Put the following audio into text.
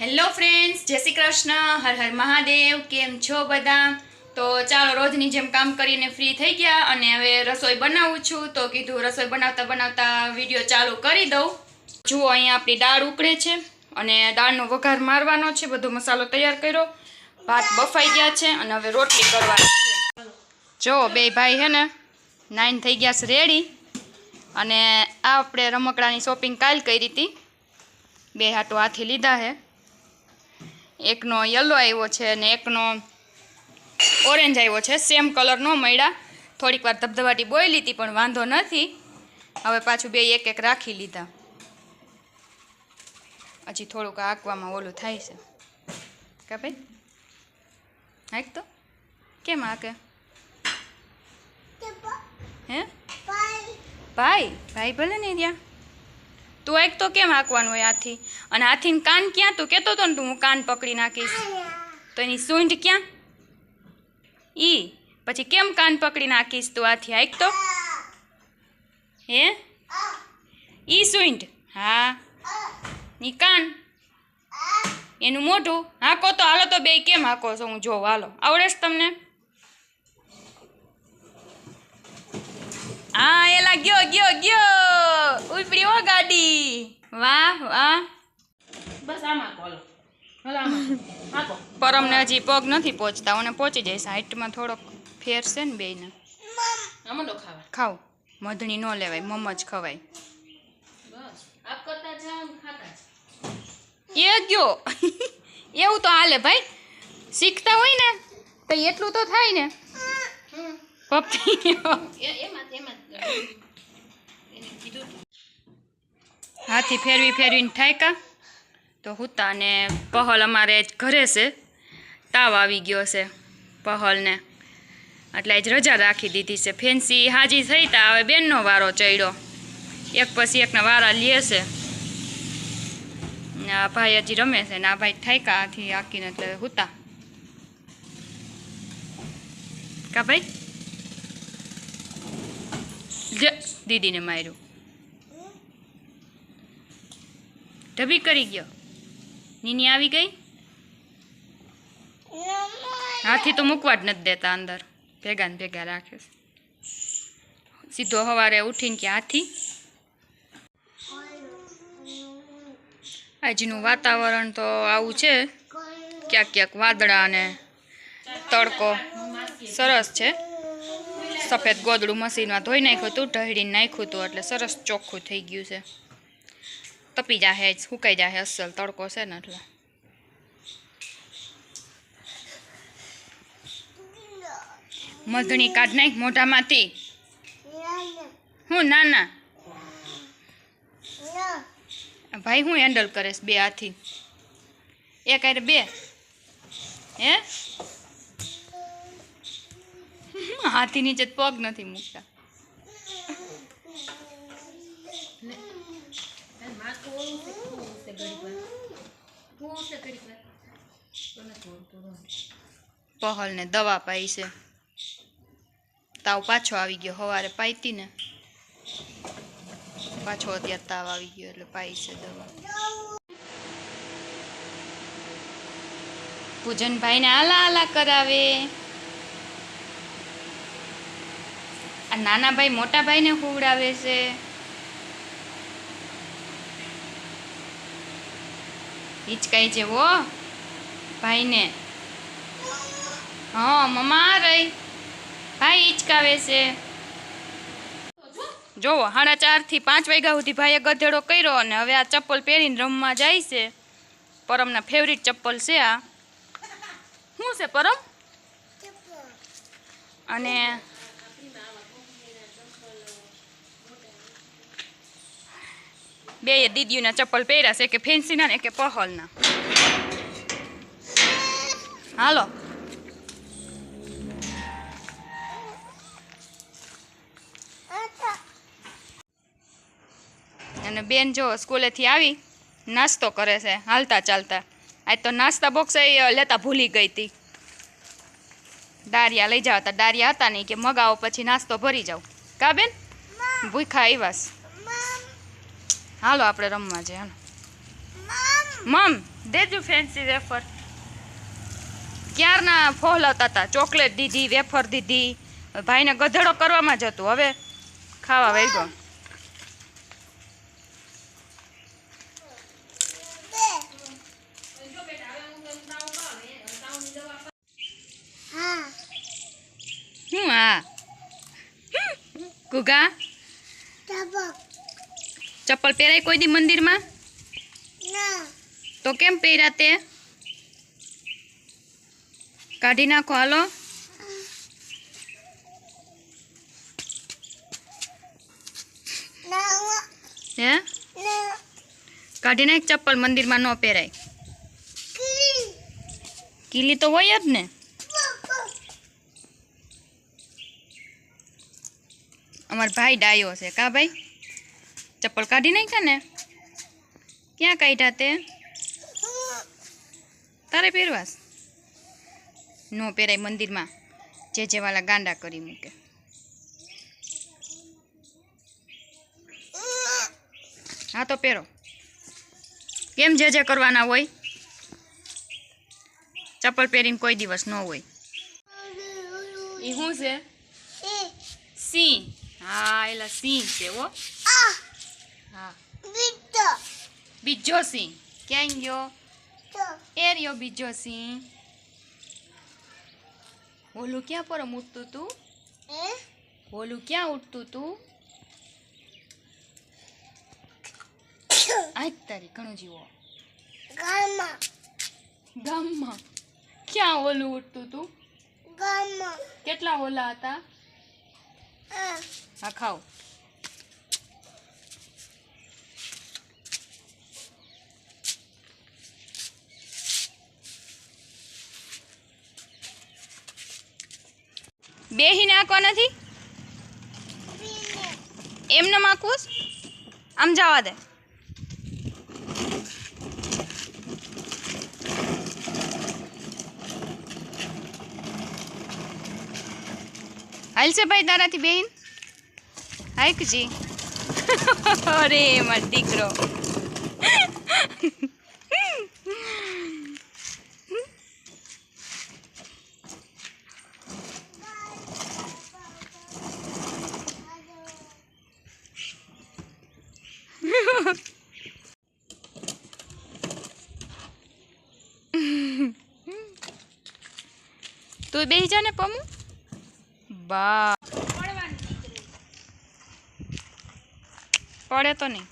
Hello friends, જય શ્રી કૃષ્ણ, હર હર મહાદેવ, કેમ છો બધા? તો ચાલો રોજની જેમ કામ કરીને ફ્રી થઈ ગયા અને હવે રસોઈ બનાવું છું. તો કીધું રસોઈ બનાવતા બનાવતા વીડિયો ચાલુ કરી દઉં. જુઓ, અહીંયા આપણી દાળ ઉકળે છે અને દાળનો વઘાર મારવાનો છે. બધો મસાલો તૈયાર કર્યો. ભાત બફાઈ ગયા છે અને હવે રોટલી કરવાની છે. જો બે ભાઈ હે ને નાઈન થઈ ગયા છે રેડી અને આ આપણે રમકડાની શોપિંગ કાલ કરી હતી. બે હાટો હાથી લીધા છે એકનો યલો આવ્યો છે અને એકનો ઓરેન્જ આવ્યો છે. સેમ કલર ન મળ્યા. થોડીક વાર ધબધબાટી બોઈ લીધી પણ વાંધો નથી. હવે પાછું બે એક એક રાખી લીધા. હજી થોડુંક આંકવામાં ઓલું થાય છે. કા ભાઈ? હાક તો? કેમ આકે? હે? ભાઈ. ભાઈ? ભલે નહીં ત્યાં. તું એક તો કેમ હાંકવાનું હોય હાથી? અને હાથીને કાન ક્યાં? તું કહેતો હતો ને તું, હું કાન પકડી નાખીશ. તો એની સૂંઢ ક્યાં? ઈ. પછી કેમ કાન પકડી નાખીશ તું હાથી? હાંક તો. હે? ઈ સૂંઢ. હા. ની કાન. એનું મોઢું. હાંકો તો. હાલો તો બે કેમ હાંકો છો? હું જોઉં. હાલો. આવડે છે તમને? હા એલા ગયો ગયો ગયો ઉપડી હો ગાડી વાહ વાહ બસ આમાં કોલો પરમને હજી પગ નથી પહોંચતા અને પહોંચી જાય. હાઈટમાં થોડોક ફેર છે ને બેયને. ખાવ. મધણી ન લેવાય. મમ જ ખવાય. એ ગયો. એવું તો હાલે ભાઈ. શીખતા હોય ને તો એટલું તો થાય ને. પપ્પી. હાથી ફેરવી ફેરવીને થાય કા તો હુતા અને પહલ અમારે ઘરે છે. તાવ આવી ગયો છે પહલને. એટલે જ રજા રાખી દીધી છે. ફેન્સી હાજી થઈ તા હવે બેનનો વારો ચડ્યો. એક પછી એકના વારા લે છે. ને આ ભાઈ હજી રમે છે ને આ ભાઈ થાયકા હાથી હાકીને એટલે હુતા. કા ભાઈ? દીદીને માર્યું. ઢબી કરી ગયો. નીની આવી ગઈ? હાથી તો મૂકવા જ નથી દેતા અંદર. ભેગા ને ભેગા રાખે સીધો સવારે ઉઠીને કે હાથી. આજનું વાતાવરણ તો આવું છે. ક્યાંક ક્યાંક વાદળા અને તડકો. સરસ છે. સફેદ ગોદડું મશીનમાં ધોઈ નાખ્યું હતું ઢળીને નાખ્યું હતું, એટલે સરસ ચોખ્ખું થઈ ગયું છે. તપી જાહે, સુકાઈ જાહે અસલ, તડકો છે ને એટલે. મધણી કાઢ નાખ મોઢામાંથી. હું ના ના ભાઈ, હું હેન્ડલ કરીશ બે હાથી. એક હારે બે. હે? હાથી નીચે પગ નથી મૂકતા. પહલને દવા પાઈ છે. તાવ પાછો આવી ગયો સવારે પાઈતી ને. પાછો અત્યારે તાવ આવી ગયો એટલે પાઈ છે દવા. પૂજનભાઈને આલા આલા કરાવે. આ નાના ભાઈ મોટા ભાઈને ખવડાવે છે. હિચકાઈ જેવો ભાઈને. હા મમ્મા રહી. ભાઈ હિચકાવે છે. જોવો સાડા ચારથી પાંચ વાગ્યા સુધી ભાઈએ ગધેડો કર્યો અને હવે આ ચપ્પલ પહેરીને રમવા જાય છે. પરમના ફેવરિટ ચપ્પલ છે આ. શું છે પરમ? અને બે દીદીઓના ચપ્પલ પહેર્યા છે કે ફેન્સીના ને કે પહલના હાલો અને બેન જો સ્કૂલેથી આવી નાસ્તો કરે છે હાલતા ચાલતા આજ તો નાસ્તા બોક્સ એ લેતા ભૂલી ગઈ હતી દારિયા લઈ જાવ હતા ડારિયા હતા નહીં કે મગાવો પછી નાસ્તો ભરી જાવ કા બેન ભૂખા આવ્યા છે હાલો, આપણે રમવા જઈએ મમ, દેજો ફેન્સી વેફર. ક્યારના ફોહલાવતા હતા ચોકલેટ દીધી, વેફર દીધી. ભાઈને ગધેડો કરવામાં જ હતું. હવે ખાવા વૈગો શું હા ગુગા? ચપ્પલ પહેરાય કોઈ દી મંદિરમાં? તો કેમ પહેર્યા તે? કાઢી નાખો હાલો. હે કાઢી નાખ ચપ્પલ મંદિરમાં ન પહેરાય. કીલી તો હોય જ ને. અમાર ભાઈ ડાયો છે. કા ભાઈ? ચપ્પલ કાઢી નાખ્યા ને? ક્યાં કાઢ્યા તે? તારે પહેરવાસ? ન પહેરાય મંદિરમાં. જે જેવાલા ગાંડા કરી મૂકે. હા તો પહેરો. કેમ જે જે કરવાના હોય? ચપ્પલ પહેરીને કોઈ દિવસ ન હોય. એ શું છે? સિંહ. હા, એલા સિંહ છે હો. હા બીજો સિંહ ક્યાં ગયો એ રહ્યો બીજો સિંહ ઓલું ક્યાં પર ઉઠતું તું ઓલું ક્યાં ઉઠતું તું આજ તારી ઘણું જીવો ગામમાં ક્યાં ઓલું ઉઠતું તું કેટલા ઓલા હતા હા ખાઓ બેહીને નાખવા નથી? એમને માકુસ? આમ જવા દે. હાલશે ભાઈ તારાથી બેન હાઈકજી અરે, મારો દીકરો. તું બેસી જા ને પમુ. બા. પડે તો નહીં.